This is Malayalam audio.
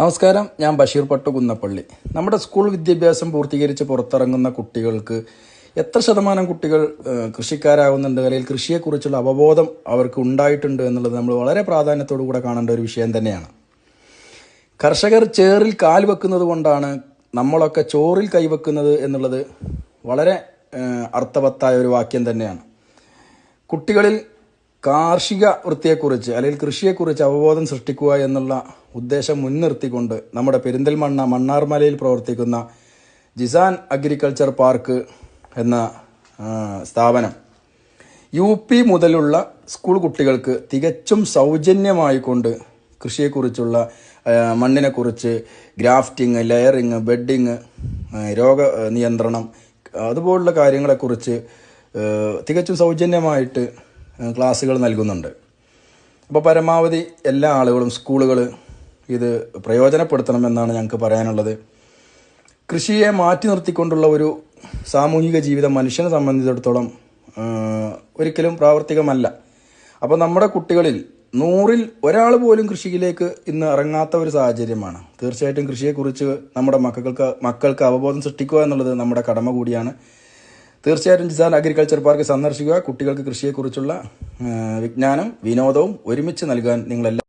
നമസ്കാരം. ഞാൻ ബഷീർ പട്ടു കുന്നപ്പള്ളി നമ്മുടെ സ്കൂൾ വിദ്യാഭ്യാസം പൂർത്തീകരിച്ച് പുറത്തിറങ്ങുന്ന കുട്ടികൾക്ക് എത്ര ശതമാനം കുട്ടികൾ കൃഷിക്കാരാകുന്നുണ്ട് അല്ലെങ്കിൽ കൃഷിയെക്കുറിച്ചുള്ള അവബോധം അവർക്ക് ഉണ്ടായിട്ടുണ്ട് എന്നുള്ളത് നമ്മൾ വളരെ പ്രാധാന്യത്തോടു കൂടെ കാണേണ്ട ഒരു വിഷയം തന്നെയാണ്. കർഷകർ ചേറിൽ കാൽ വെക്കുന്നത് കൊണ്ടാണ് നമ്മളൊക്കെ ചോറിൽ കൈവെക്കുന്നത് എന്നുള്ളത് വളരെ അർത്ഥവത്തായ ഒരു വാക്യം തന്നെയാണ്. കുട്ടികളിൽ കാർഷിക വൃത്തിയെക്കുറിച്ച് അല്ലെങ്കിൽ കൃഷിയെക്കുറിച്ച് അവബോധം സൃഷ്ടിക്കുക എന്നുള്ള ഉദ്ദേശം മുൻനിർത്തിക്കൊണ്ട് നമ്മുടെ പെരിന്തൽമണ്ണ മണ്ണാർമലയിൽ പ്രവർത്തിക്കുന്ന ജിസാൻ അഗ്രികൾച്ചർ പാർക്ക് എന്ന സ്ഥാപനം യു പി മുതലുള്ള സ്കൂൾ കുട്ടികൾക്ക് തികച്ചും സൗജന്യമായി കൊണ്ട് കൃഷിയെക്കുറിച്ചുള്ള മണ്ണിനെക്കുറിച്ച് ഗ്രാഫ്റ്റിംഗ് ലെയറിങ് ബെഡിങ് രോഗ നിയന്ത്രണം അതുപോലുള്ള കാര്യങ്ങളെക്കുറിച്ച് തികച്ചും സൗജന്യമായിട്ട് ക്ലാസ്സുകൾ നൽകുന്നുണ്ട്. അപ്പോൾ പരമാവധി എല്ലാ ആളുകളും സ്കൂളുകൾ ഇത് പ്രയോജനപ്പെടുത്തണമെന്നാണ് ഞങ്ങൾക്ക് പറയാനുള്ളത്. കൃഷിയെ മാറ്റി നിർത്തിക്കൊണ്ടുള്ള ഒരു സാമൂഹിക ജീവിതം മനുഷ്യനെ സംബന്ധിച്ചിടത്തോളം ഒരിക്കലും പ്രാവർത്തികമല്ല. അപ്പോൾ നമ്മുടെ കുട്ടികളിൽ നൂറിൽ ഒരാൾ പോലും കൃഷിയിലേക്ക് ഇന്ന് ഇറങ്ങാത്ത ഒരു സാഹചര്യമാണ്. തീർച്ചയായിട്ടും കൃഷിയെക്കുറിച്ച് നമ്മുടെ മക്കൾക്ക് മക്കൾക്ക് അവബോധം സൃഷ്ടിക്കുക എന്നുള്ളത് നമ്മുടെ കടമ കൂടിയാണ്. തീർച്ചയായിട്ടും ജിസാൻ അഗ്രികൾച്ചർ പാർക്ക് സന്ദർശിക്കുക. കുട്ടികൾക്ക് കൃഷിയെക്കുറിച്ചുള്ള വിജ്ഞാനം വിനോദവും ഒരുമിച്ച് നൽകാൻ നിങ്ങൾ